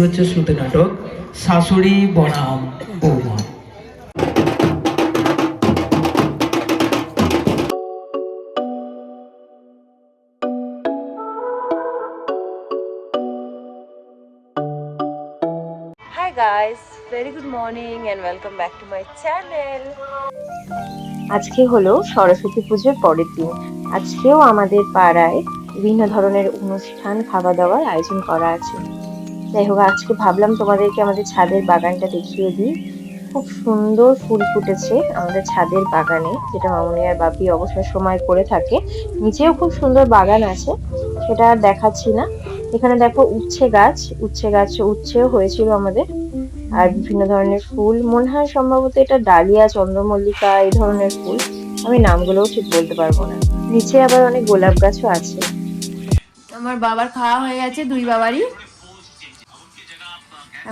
শুরু হচ্ছে শ্রুতি নাটক শাশুড়ি বনাম বৌমা। Hi guys, very good morning and welcome back to my আজকে হলো সরস্বতী পুজোর পরের দিন। আজকেও আমাদের পাড়ায় বিভিন্ন ধরনের অনুষ্ঠান খাওয়া দাওয়ার আয়োজন করা আছে। যাই হোক, আজকে ভাবলাম তোমাদেরকে আমাদের ছাদের বাগানটা দেখিয়ে দিই। খুব সুন্দর ফুল ফুটেছে আমাদের ছাদের বাগানে, যেটা মামনি আর বাপি অবসর সময় করে থাকে। নিচেও খুব সুন্দর বাগান আছে, সেটা আর দেখাচ্ছি না। এখানে দেখো উচ্ছে গাছ উচ্ছে গাছ উচ্ছেও হয়েছিল আমাদের। আর বিভিন্ন ধরনের ফুল, মনে হয় সম্ভবত এটা ডালিয়া, চন্দ্রমল্লিকা, এই ধরনের ফুল। আমি নামগুলোও ঠিক বলতে পারব না। নিচে আবার অনেক গোলাপ গাছও আছে। আমার বাবার খাওয়া হয়ে গেছে, দুই বাবারই।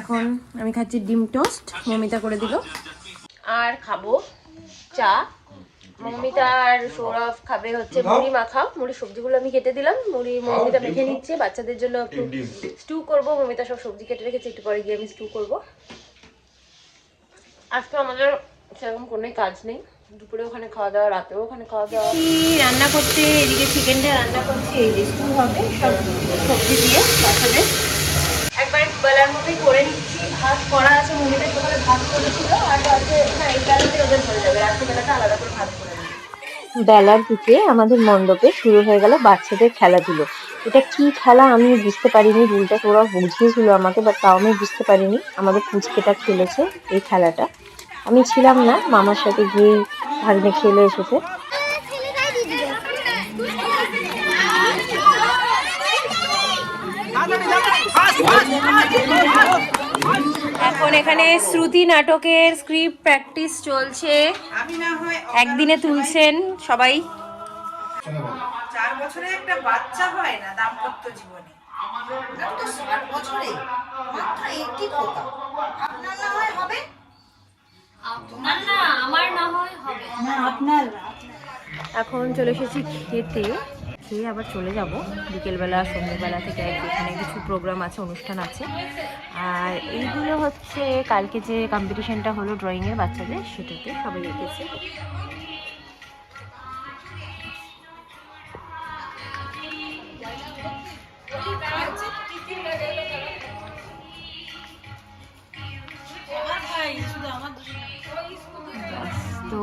এখন আমি খাচ্ছি ডিম টোস্ট মমিতা করে দিল। আর খাব চা। মমিতা আর সৌরভ খাবে হচ্ছে মুড়ি মাখা। মুড়ি সবজিগুলো আমি কেটে দিলাম। মুড়ি মমিতা মেখে নিচ্ছে। বাচ্চাদের জন্য একটু স্টু করব। মমিতা সব সবজি কেটে রেখেছে। একটু পরে গিয়ে আমি স্টু করব। আজকে আমাদের সেরকম কোনো কাজ নেই। দুপুরে ওখানে খাওয়া দাওয়া রাতেও ওখানে খাওয়া দাওয়া। রান্না করতে এদিকে চিকেনটা রান্না করছি। এই যে স্টু হবে সব সবজি দিয়ে বাচ্চাদের। একবার বেলার করে নিচ্ছি ভাত করা আছে সকালে ভাত করেছিল আর হ্যাঁ এই বেলাতে ওদের হয়ে যাবে রাত্রিবেলাটা আলাদা করে ভাত করে বেলার দিকে আমাদের মণ্ডপে শুরু হয়ে গেল বাচ্চাদের খেলাধুলো। এটা কি খেলা আমি বুঝতে পারিনি রুলটা তোরা বুঝিয়েছিল আমাকে বাট তাও আমি বুঝতে পারিনি। আমাদের পুচকেটা খেলেছে এই খেলাটা। আমি ছিলাম না, মামার সাথে গিয়ে ভাগ্নে খেলে এসেছে। এখন এখানে শ্রুতি নাটকের স্ক্রিপ্ট প্র্যাকটিস চলছে। একদিনে তুলছেন সবাই। চার বছরে একটা বাচ্চা হয় না দাম্পত্য জীবনে। বছরে। মাত্র একটি খোকা আপনার না হয় হবে? এখন চলে এসেছি খেতে। খেয়ে আবার চলে যাব। বিকেলবেলা, সন্ধ্যেবেলা থেকে এখানে কিছু প্রোগ্রাম আছে, অনুষ্ঠান আছে। আর এইগুলো হচ্ছে কালকে যে কম্পিটিশানটা হলো ড্রয়িংয়ের বাচ্চাদের, সেটাতে সবাই এঁকেছে। তো,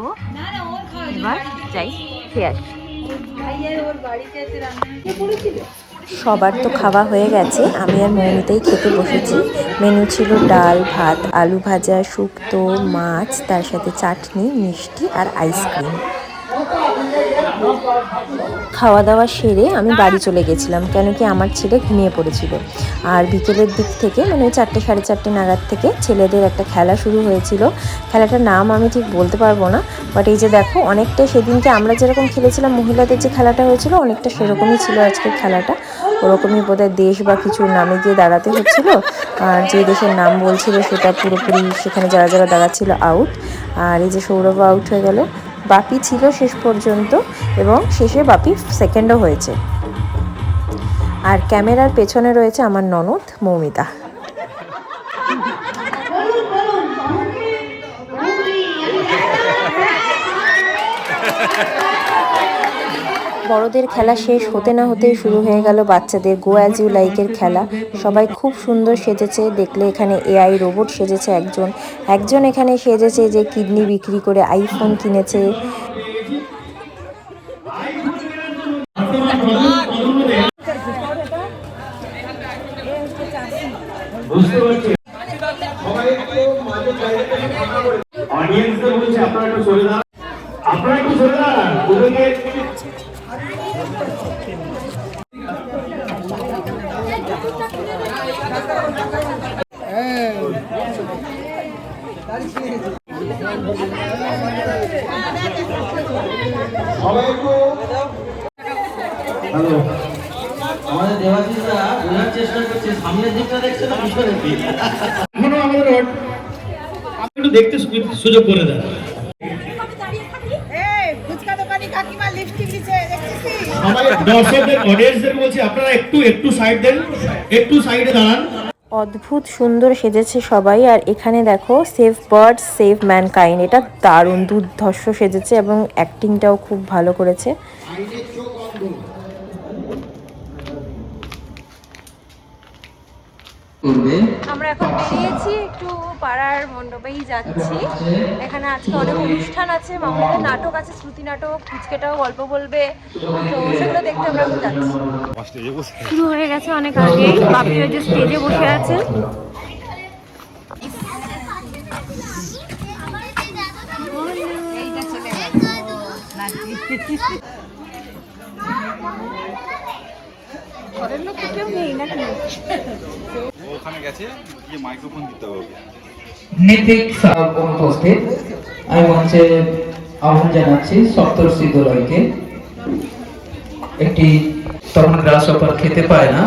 এবার যাই, খেয়ে আসি। সবার তো খাওয়া হয়ে গেছে। আমি আর মেনুতেই খেতে বসেছি। মেনু ছিল ডাল, ভাত, আলু ভাজা, শুক্তো, মাছ, তার সাথে চাটনি, মিষ্টি আর আইসক্রিম। খাওয়া দাওয়া সেরে আমি বাড়ি চলে গেছিলাম, কেন কি আমার ছেলে ঘুমিয়ে পড়েছিল। আর বিকেলের দিক থেকে মানে চারটে, সাড়ে চারটে নাগাদ থেকে ছেলেদের একটা খেলা শুরু হয়েছিল। খেলাটার নাম আমি ঠিক বলতে পারব না বাট এই যে দেখো, অনেকটা সেদিনকে আমরা যেরকম খেলেছিলাম, মহিলাদের যে খেলাটা হয়েছিল, অনেকটা সেরকমই ছিল আজকের খেলাটা। ওরকমই বোধহয় দেশ বা কিছুর নামে গিয়ে দাঁড়াতে হচ্ছিল, আর যে দেশের নাম বলছিল সেটা পুরোপুরি সেখানে যারা যারা দাঁড়াচ্ছিল আউট আর এই যে সৌরভ আউট হয়ে গেল বাপি ছিল শেষ পর্যন্ত এবং শেষে বাপি সেকেন্ডও হয়েছে। আর ক্যামেরার পেছনে রয়েছে আমার ননদ মৌমিতা। বড়দের খেলা শেষ হতে না হতে শুরু হয়ে গেল বাচ্চাদের গো অ্যাজ ইউ লাইকের খেলা। সবাই খুব সুন্দর সেজেছে, দেখলে এখানে এআই রোবট সেজেছে একজন। একজন এখানে সেজেছে যে কিডনি বিক্রি করে আইফোন কিনেছে অডিয়েন্সদের বলছি আপনারা একটু সরে দাঁড়ান আপনারা একটু সরে দাঁড়ান ওদেরকে সবাই একটু হ্যালো আমাদের দেবাশিসরা বোঝার চেষ্টা করছে সামনের দিকটা দেখছে না পিছনের দিক? এখনও আমাদের ওট- আপনি একটু দেখতে সু- সুযোগ করে দেন। এই ফুচকা দোকানি কাকিমা লিপস্টিক দিচ্ছে দর্শকদের অডিয়েন্সদের বলছি আপনারা একটু একটু সাইড দেন একটু সাইডে দাঁড়ান। অদ্ভুত সুন্দর সেজেছে সবাই। আর এখানে দেখো সেভ বার্ড সেভ ম্যানকাইন্ড এটা দারুণ দুর্ধর্ষ সেজেছে এবং অ্যাক্টিংটাও খুব ভালো করেছে। করবে। আমরা এখন বেরিয়েছি একটু পাড়ার মণ্ডপেই যাচ্ছি। এখানে আজকে অনেক অনুষ্ঠান আছে মামুদের নাটক আছে শ্রুতি নাটক ফুচকেটাও গল্প বলবে। তো সেগুলো দেখতে আমরা এখন যাচ্ছি। শুরু হয়ে গেছে অনেক আগে। বাপি ওই যে স্টেজে বসে আছে। ঘরের লোক তো কেউ নেই নাকি? ওখানে গেছে, গিয়ে মাইক্রোফোন দিতে হবে। সাহেব আমি মঞ্চে আহ্বান জানাচ্ছি একটি তখন গ্রাস অপার খেতে পায় না,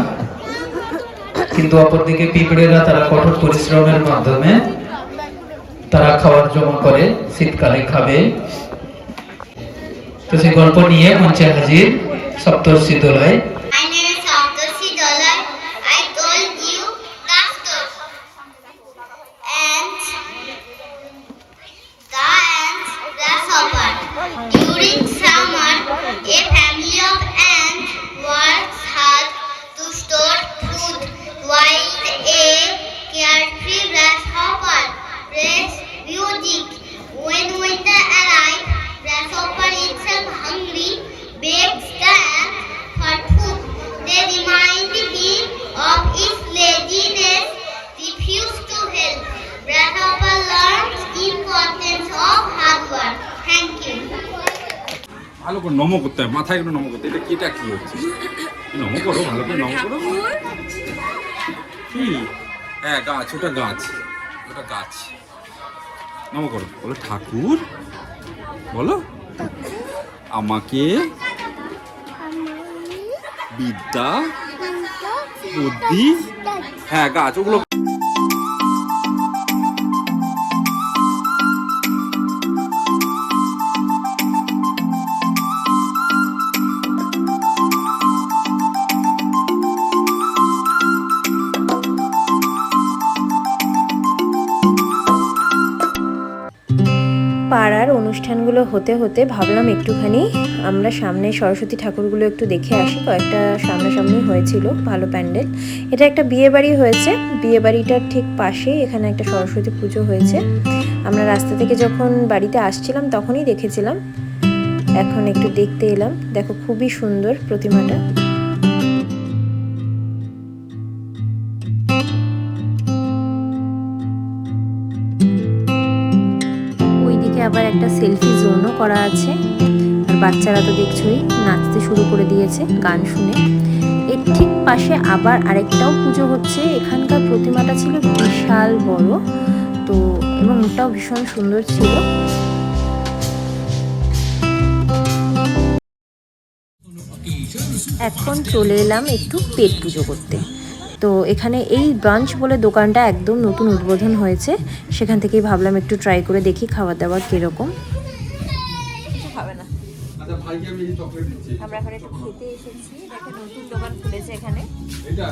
কিন্তু অপরদিকে পিঁপড়েরা তারা কঠোর পরিশ্রমের মাধ্যমে তারা খাওয়ার জমা করে, শীতকালে খাবে। তো সেই গল্প নিয়ে মঞ্চে হাজির সপ্তর্ষি দোলয়। করতে মাথায় একটু নম করতে এটা এটা কি হচ্ছে? নম করো, ভালো করে নম করো। কি? হ্যাঁ গাছ, ওটা গাছ। ওটা গাছ। নম করো। বলো, ঠাকুর? বলো। আমাকে বিদ্যা, বুদ্ধি। হ্যাঁ গাছ, ওগুলো অনুষ্ঠানগুলো হতে হতে ভাবলাম একটুখানি আমরা সামনে সরস্বতী ঠাকুরগুলো একটু দেখে আসি। কয়েকটা সামনাসামনি হয়েছিল ভালো প্যান্ডেল। এটা একটা বিয়ে বাড়ি হয়েছে। বিয়ে বাড়িটার ঠিক পাশে এখানে একটা সরস্বতী পুজো হয়েছে। আমরা রাস্তা থেকে যখন বাড়িতে আসছিলাম তখনই দেখেছিলাম। এখন একটু দেখতে এলাম। দেখো খুবই সুন্দর প্রতিমাটা। একটা সেলফি জোনও করা আছে। আর বাচ্চারা তো দেখছোই, নাচতে শুরু করে দিয়েছে গান শুনে। এর ঠিক পাশে আবার আরেকটাও পুজো হচ্ছে। এখানকার প্রতিমাটা ছিল বিশাল বড়। তো এবং ওটাও ভীষণ সুন্দর ছিল। এখন চলে এলাম একটু পেট পুজো করতে। তো এখানে এই ব্রাঞ্চ বলে দোকানটা একদম নতুন উদ্বোধন হয়েছে। সেখান থেকেই ভাবলাম একটু ট্রাই করে দেখি খাবার দাবার কীরকম। কিছু না। আচ্ছা ভাইকে আমি চকলেট দিচ্ছি। আমরা এখন একটু খেতে এসেছি। নতুন দোকান খুলেছে এখানে। এটা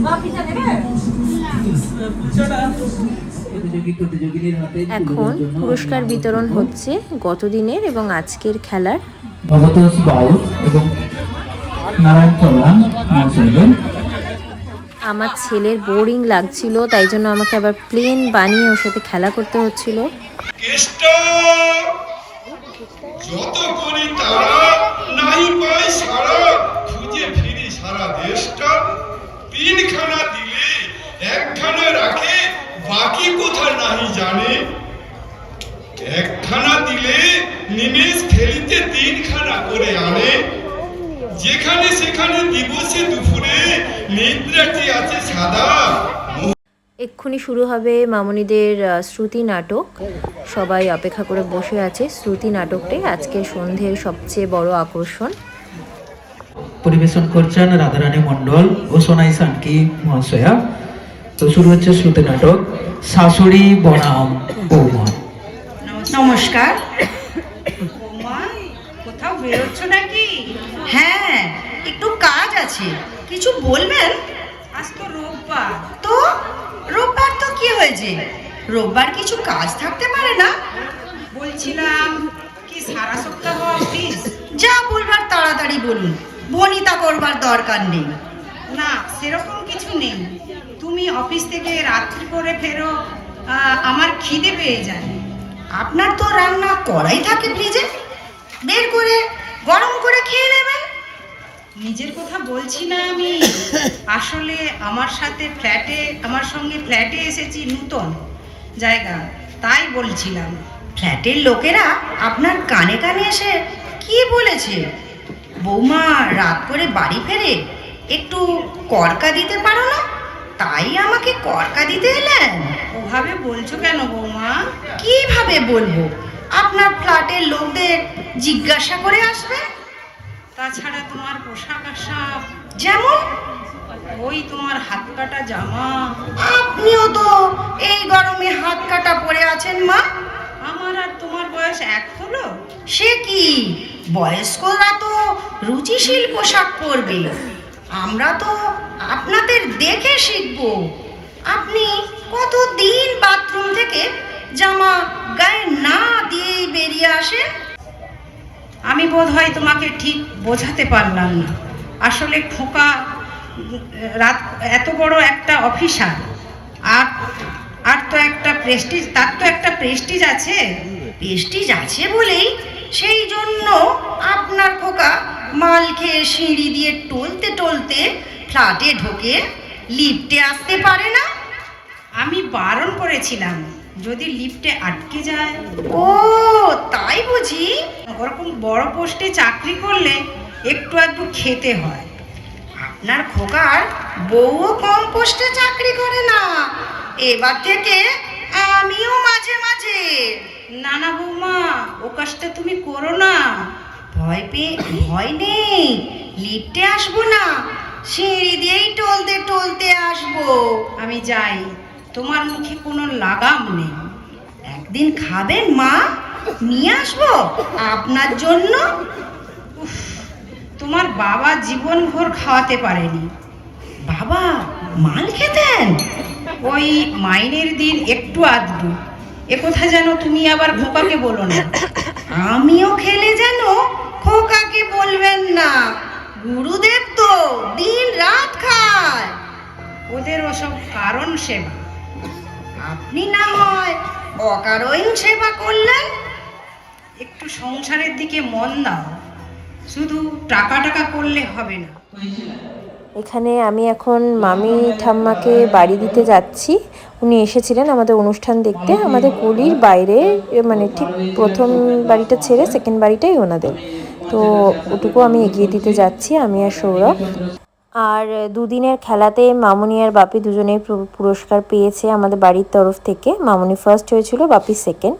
দেখো পিঠা দেবে প্রতিযোগী প্রতিযোগিনীর হাতে তুলে এখন পুরস্কার বিতরণ হচ্ছে গতদিনের এবং আজকের খেলার। ভগতোষ বাউল এবং নারায়ণ প্রধান আমার ছেলের বোরিং লাগছিল তাই জন্য আমাকে আবার প্লেন বানিয়ে ওর সাথে খেলা করতে হচ্ছিল। কেষ্ট যত করি তারা নাই পাই সারা খুঁজে ফিরি সারা দেশটা। তিনখানা দিলে একখানা রাখে বাকি কোথা নাহি জানে। একখানা দিলে নিমেষ ফেলিতে তিনখানা করে আনে। যেখানে সেখানে দিবসে দুপুরে নিদ্রাটি আছে সাদা। এক্ষুনি শুরু হবে মামনিদের শ্রুতি নাটক। সবাই অপেক্ষা করে বসে আছে শ্রুতি নাটকটাই আজকে সন্ধ্যের সবচেয়ে বড় আকর্ষণ। পরিবেশন করছেন রাধারানী মণ্ডল ও সোনাই সানকি মহাশয়া। তো শুরু হচ্ছে শ্রুতি নাটক শাশুড়ি বনাম বৌমা। নমস্কার। বৌমা কোথাও বেরোচ্ছ নাকি? হ্যাঁ একটু কাজ আছে। কিছু বলবেন? আজ তো রোববার। তো? রোববার তো কি হয়েছে? রোববার কিছু কাজ থাকতে পারে না? বলছিলাম কি সারা সপ্তাহ অফিস যা বলবার তাড়াতাড়ি বলুন। বনিতা করবার দরকার নেই। না সেরকম কিছু নেই। তুমি অফিস থেকে রাত্রি করে ফেরো আমার খিদে পেয়ে যায়। আপনার তো রান্না করাই থাকে ফ্রিজে। বের করে গরম করে খেয়ে নেবেন। নিজের কথা বলছি না আমি। আসলে আমার সাথে ফ্ল্যাটে আমার সঙ্গে ফ্ল্যাটে এসেছি নূতন জায়গা তাই বলছিলাম। ফ্ল্যাটের লোকেরা আপনার কানে কানে এসে কি বলেছে? বৌমা রাত করে বাড়ি ফেরে একটু করকা দিতে পারো না? তাই আমাকে করকা দিতে এলেন। ওভাবে বলছো কেন বৌমা? কীভাবে বলব? আপনার ফ্ল্যাটের লোকদের জিজ্ঞাসা করে আসবে। তাছাড়া তোমার পোশাক আশাক যেমন? ওই তোমার হাত কাটা জামা। আপনিও তো এই গরমে হাত কাটা পরে আছেন মা। আমার আর তোমার বয়স এক হলো? সে কি? বয়স্করা তো রুচিশীল পোশাক পরবে। আমরা তো আপনাদের দেখে শিখব। আপনি কতদিন বাথরুম থেকে জামা গায়ে না দিয়েই বেরিয়ে আসেন? আমি বোধ হয় তোমাকে ঠিক বোঝাতে পারলাম না। আসলে খোকা, রাত এত বড় একটা অফিসার। আর আর তো একটা প্রেস্টিজ, তার তো একটা প্রেস্টিজ আছে। প্রেস্টিজ আছে বলেই সেই জন্য আপনার খোকা মাল খেয়ে সিঁড়ি দিয়ে টলতে ফ্ল্যাটে ঢোকে লিফটে আসতে পারে না। আমি বারণ করেছিলাম, যদি লিফটে আটকে যায়। ও, তাই বুঝি? ওরকম বড় পোস্টে চাকরি করলে একটু একটু খেতে হয়। আপনার খোকার বউও কম পোস্টে চাকরি করে না। এবার থেকে আমিও মাঝে মাঝে। না না বৌমা, ও কাজটা তুমি করো না। ভয় পেয়ে, ভয় নেই। লিফটে আসব না। সিঁড়ি দিয়েই টলতে টলতে আসব। আমি যাই। তোমার মুখে কোনো লাগাম নেই। একদিন খাবেন, মা? নিয়ে আসব? আপনার জন্য? তোমার বাবা জীবনভর খাওয়াতে পারেনি। বাবা, মাল খেতেন? ওই মাইনের দিন একটু আধটু। এ কথা যেন তুমি আবার খোকাকে বলো না। আমিও খেলে যেন খোকাকে বলবেন না। গুরুদেব দিন রাত খায়। ওদের ওসব কারণ সেবা। আপনি না হয় অকারণ সেবা করলেন একটু সংসারের দিকে মন দাও। শুধু টাকা টাকা করলে হবে না। এখানে আমি এখন মামি ঠাম্মাকে বাড়ি দিতে যাচ্ছি। উনি এসেছিলেন আমাদের অনুষ্ঠান দেখতে। আমাদের গলির বাইরে মানে ঠিক প্রথম বাড়িটা ছেড়ে সেকেন্ড বাড়িটাই ওনাদের। তো ওটুকু আমি এগিয়ে দিতে যাচ্ছি, আমি আর সৌরভ। আর দুদিনের খেলাতে মামুনি আর বাপি দুজনেই পুরস্কার পেয়েছে আমাদের বাড়ির তরফ থেকে। মামুনি ফার্স্ট হয়েছিল, বাপি সেকেন্ড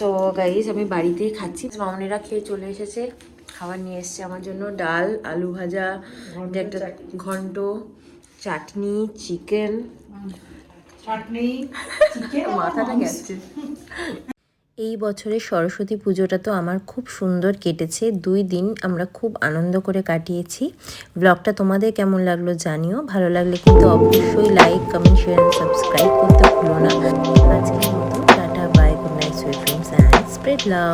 সো গাইস আমি বাড়িতেই খাচ্ছি। মামনিরা খেয়ে চলে এসেছে। খাবার নিয়ে এসেছে আমার জন্য ডাল আলু ভাজা একটা ঘন্ট চাটনি চিকেন। চাটনি মাথাটা গেছে। এই বছরের সরস্বতী পুজোটা তো আমার খুব সুন্দর কেটেছে। দুই দিন আমরা খুব আনন্দ করে কাটিয়েছি। ব্লগটা তোমাদের কেমন লাগল জানিও। ভালো লাগলে কিন্তু অবশ্যই লাইক কমেন্ট শেয়ার সাবস্ক্রাইব করতে ভুলো না। আজকের spread love.